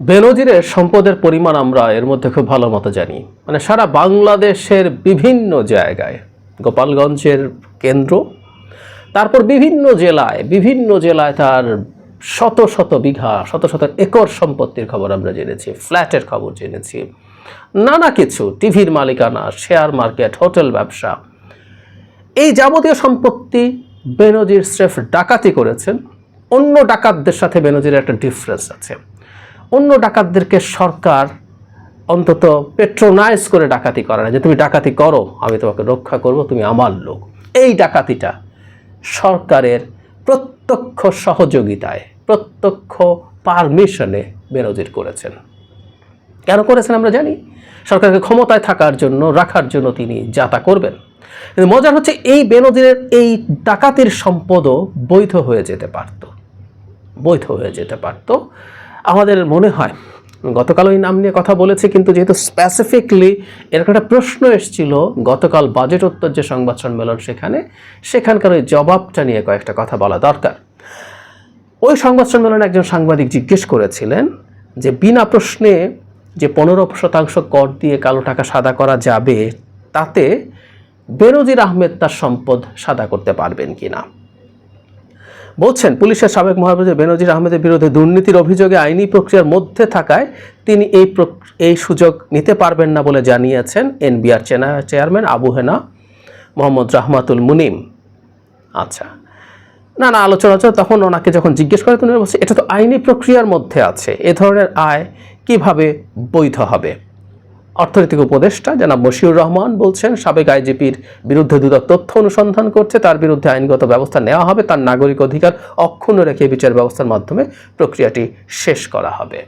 বেনজিরের সম্পদের পরিমাণ আমরা এর মধ্যে খুব ভালো মতো জানি। মানে সারা বাংলাদেশের বিভিন্ন জায়গায়, গোপালগঞ্জের কেন্দ্র, তারপর বিভিন্ন জেলায় বিভিন্ন জেলায় তার শত শত বিঘা, শত শত একর সম্পত্তির খবর আমরা জেনেছি, ফ্ল্যাটের খবর জেনেছি। নানা কিছু, টিভির মালিকানা, শেয়ার মার্কেট, হোটেল ব্যবসা। এই যাবতীয় সম্পত্তি বেনজির স্রেফ ডাকাতি করেছেন। অন্য ডাকাতদের সাথে বেনজির একটা ডিফারেন্স আছে। অন্য ডাকাতদেরকে সরকার অন্তত পেট্রোনাইজ করে ডাকাতি করে না, যে তুমি ডাকাতি করো, আমি তোমাকে রক্ষা করব, তুমি আমার লোক। এই ডাকাতিটা সরকারের প্রত্যক্ষ সহযোগিতায়, প্রত্যক্ষ পারমিশনে বেনজির করেছেন। কেন করেছেন আমরা জানি? সরকারকে ক্ষমতায় থাকার জন্য, রাখার জন্য তিনি যা তা করবেন। কিন্তু মজার হচ্ছে এই বেনজিরের এই ডাকাতির সম্পদও বৈধ হয়ে যেতে পারত। বৈধ হয়ে যেতে পারত। আমাদের মনে হয়। গতকাল ওই নাম নিয়ে কথা বলেছে, কিন্তু যেহেতু স্পেসিফিকলি এরকম একটা প্রশ্ন এসেছিল, গতকাল বাজেট উত্তর যে সংবাদ সম্মেলন সেখানে, সেখানকার ওই জবাবটা নিয়ে কয়েকটা কথা বলা দরকার। ওই সংবাদ সম্মেলনে একজন সাংবাদিক জিজ্ঞেস করেছিলেন যে বিনা প্রশ্নে যে পনেরো শতাংশ কর দিয়ে কালো টাকা সাদা করা যাবে, তাতে বেনজির আহমেদ তার সম্পদ সাদা করতে পারবেন কিনা। বলছেন, পুলিশের সাবেক মহাপরিচালক বেনজির আহমেদের বিরুদ্ধে দুর্নীতির অভিযোগে আইনি প্রক্রিয়ার মধ্যে থাকায় তিনি এই এই সুযোগ নিতে পারবেন না বলে জানিয়েছেন এনবিআর চেয়ারম্যান আবু হেনা, মোহাম্মদ রাহমাতুল মুনিম। আচ্ছা না না, আলোচনা হচ্ছে তখন ওনাকে যখন জিজ্ঞেস করে তিনি বলছে, এটা তো আইনি প্রক্রিয়ার মধ্যে আছে, এ ধরনের আয় কীভাবে বৈধ হবে? অর্থনৈতিক উপদেষ্টা জনাব মশিউর রহমান বলছেন, সাবেক আইজিপির বিরুদ্ধে দুদক তথ্য অনুসন্ধান করছে, তার বিরুদ্ধে আইনগত ব্যবস্থা নেওয়া হবে, তার নাগরিক অধিকার অক্ষুণ্ণ রেখে বিচার ব্যবস্থার মাধ্যমে প্রক্রিয়াটি শেষ করা হবে।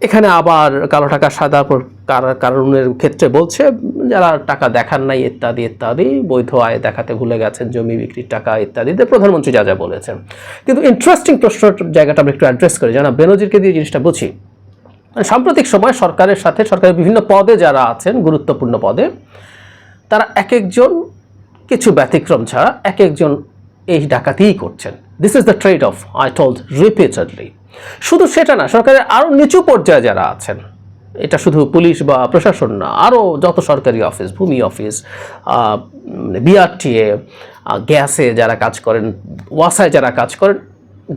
এখানে আবার কালো টাকা সাদা কার- কারণের ক্ষেত্রে বলছে, যারা টাকা দেখান নাই, ইত্যাদি ইত্যাদি, বৈধ আয় দেখাতে ভুলে গেছেন, জমি বিক্রির টাকা, ইত্যাদিতে প্রধানমন্ত্রী যা যা বলেছেন। কিন্তু ইন্টারেস্টিং প্রশ্ন জায়গাটা আমরা একটু অ্যাড্রেস করি। জানা বেনজিরকে দিয়ে জিনিসটা বুঝি। সাম্প্রতিক সময় সরকারের সাথে, সরকারের বিভিন্ন পদে যারা আছেন, গুরুত্বপূর্ণ পদে, তারা এক একজন কিছু ব্যতিক্রম ছাড়া এক একজন এই ডাকাতিই করছেন। This is the trade off I told repeatedly শুধু সেটা না, সরকারের আরও নিচু পর্যায়ে যারা আছেন, এটা শুধু পুলিশ বা প্রশাসন না, আরও যত সরকারি অফিস, ভূমি অফিস বিআরটিএ গ্যাসে যারা কাজ করেন, ওয়াসায় যারা কাজ করেন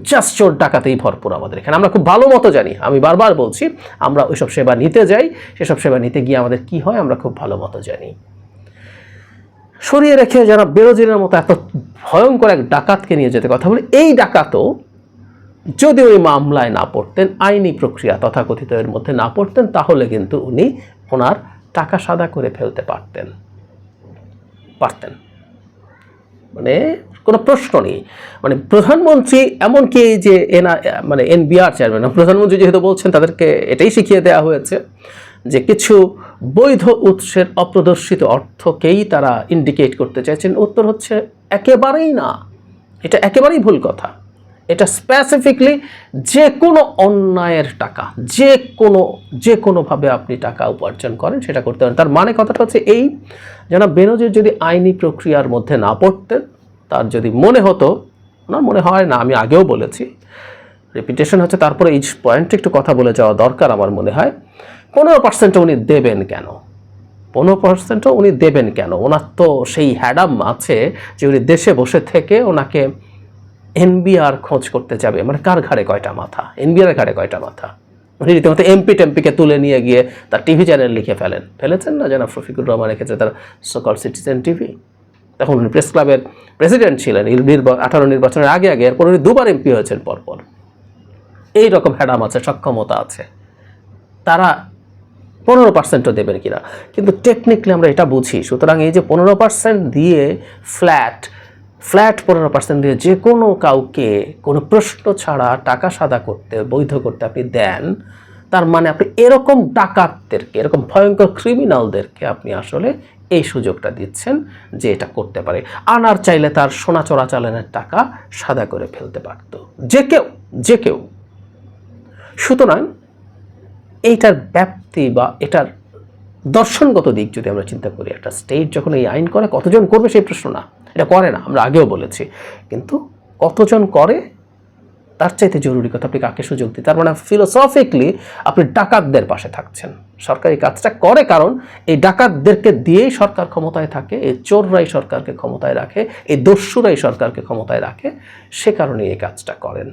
জাস্ট চোর ডাকাতেই ভরপুর আমাদের এখানে। আমরা খুব ভালো মতো জানি। আমি বারবার বলছি, আমরা ওইসব সেবা নিতে যাই। সেসব সেবা নিতে গিয়ে আমাদের কি হয়, আমরা খুব ভালো মতো জানি। সরিয়ে রেখে যারা বেরোজিনের মতো এত ভয়ঙ্কর এক ডাকাতকে নিয়ে যেতে কথা বলে, এই ডাকাতও যদি ওই মামলায় না পড়তেন, আইনি প্রক্রিয়া তথাকথিত এর মধ্যে না পড়তেন, তাহলে কিন্তু উনি ওনার টাকা সাদা করে ফেলতে পারতেন। পারতেন। মানে কোনো প্রশ্ন নেই। মানে প্রধানমন্ত্রী এমনকি যে এনা মানে এনবিআর চেয়ারম্যান, প্রধানমন্ত্রী যেহেতু বলছেন, তাদেরকে এটাই শিখিয়ে দেওয়া হয়েছে যে কিছু বৈধ উৎসের অপ্রদর্শিত অর্থকেই তারা ইন্ডিকেট করতে চাইছেন। উত্তর হচ্ছে, একেবারেই না। এটা একেবারেই ভুল কথা। এটা স্পেসিফিকলি যে কোনো অন্যায়ের টাকা যে কোনো যে কোনোভাবে আপনি টাকা উপার্জন করেন সেটা করতে পারেন। তার মানে কথাটা হচ্ছে এই, যেন বেনজির যদি আইনি প্রক্রিয়ার মধ্যে না পড়তেন, তার যদি মনে হতো ওনার মনে হয় না, আমি আগেও বলেছি রেপিটেশন হচ্ছে তারপরে এই পয়েন্টে একটু কথা বলে যাওয়া দরকার আমার মনে হয়, পনেরো পার্সেন্ট উনি দেবেন কেন? পনেরো পার্সেন্টও উনি দেবেন কেন? ওনার তো সেই হ্যাডাম আছে যে উনি দেশে বসে থেকে ওনাকে এনবিআর খোঁজ করতে যাবে। মানে কার ঘাড়ে কয়টা মাথা? এনবিআর ঘাড়ে কয়টা মাথা? উনি রীতিমতো এমপি টেম্পিকে তুলে নিয়ে গিয়ে তার টিভি চ্যানেল লিখে ফেলেন। ফেলেছেন না যেন রফিকুর রহমান রেখেছে তার সকল সিটিজেন টিভি? তখন উনি প্রেস ক্লাবের প্রেসিডেন্ট ছিলেন। আঠারো নির্বাচনের আগে আগে, এরপর উনি দুবার এমপি হয়েছেন পরপর। এই রকম হ্যাডাম আছে, সক্ষমতা আছে। তারা পনেরো পার্সেন্টও দেবেন কিনা? কিন্তু টেকনিক্যালি আমরা এটা বুঝি। সুতরাং এই যে পনেরো পার্সেন্ট দিয়ে ফ্ল্যাট ফ্ল্যাট পনেরো পার্সেন্ট দিয়ে যে কোনো কাউকে কোনো প্রশ্ন ছাড়া টাকা সাদা করতে, বৈধ করতে আপনি দেন, তার মানে আপনি এরকম ডাকাতদেরকে, এরকম ভয়ঙ্কর ক্রিমিনালদেরকে আপনি আসলে এই সুযোগটা দিচ্ছেন যে এটা করতে পারে। আনার চাইলে তার সোনা চোরাচালানের টাকা সাদা করে ফেলতে পারতো। যে কেউ যে কেউ। সুতরাং এইটার ব্যাপ্তি বা এটার দর্শনগত দিক যদি আমরা চিন্তা করি, একটা স্টেট যখন এই আইন করে, কতজন করবে সেই প্রশ্ন না। এটা করে না, আমরা আগেও বলেছি। কিন্তু কতজন করে? তার চাইতে জরুরি কথা, আপনি কাকে সুযোগ দিই তার মানে ফিলোসফিকলি আপনি ডাকাতদের পাশে থাকছেন। সরকার এই কাজটা করে কারণ এই ডাকাতদেরকে দিয়েই সরকার ক্ষমতায় থাকে, এই চোররাই সরকারকে ক্ষমতায় রাখে, এই দস্যুরাই সরকারকে ক্ষমতায় রাখে, সে কারণে এই কাজটা করেন।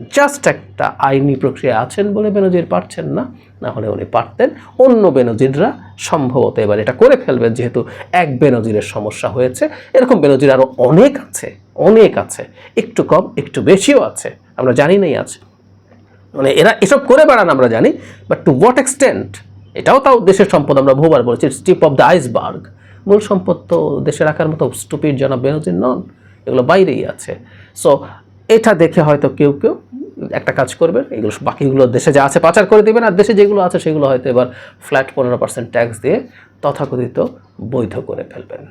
জাস্ট একটা আইনি প্রক্রিয়া আছেন বলে বেনজির পারছেন না না হলে উনি পারতেন। অন্য বেনজিররা সম্ভবত এবার এটা করে ফেলবেন, যেহেতু এক বেনজিরের সমস্যা হয়েছে। এরকম বেনজির আরও অনেক আছে অনেক আছে। একটু কম, একটু বেশিও আছে, আমরা জানি নাই আছে মানে এরা এসব করে বেড়ান আমরা জানি বাট টু হোয়াট এক্সটেন্ট এটাও তাও দেশের সম্পদ আমরা বহুবার বলেছি স্টিপ অফ দ্য আইসবার্গ মূল সম্পদ তো দেশে রাখার মতো স্টুপিড জনাব বেনজির নন, এগুলো বাইরেই আছে। সো এটা দেখে হয়তো কেউ কেউ একটা কাজ করবেন এগুলো বাকিগুলো দেশে যা আছে পাচার করে দেবেন, আর দেশে যেগুলো আছে সেগুলো হয়তো এবার ফ্ল্যাট পনেরো পার্সেন্ট ট্যাক্স দিয়ে তথাকথিত বৈধ করে ফেলবেন।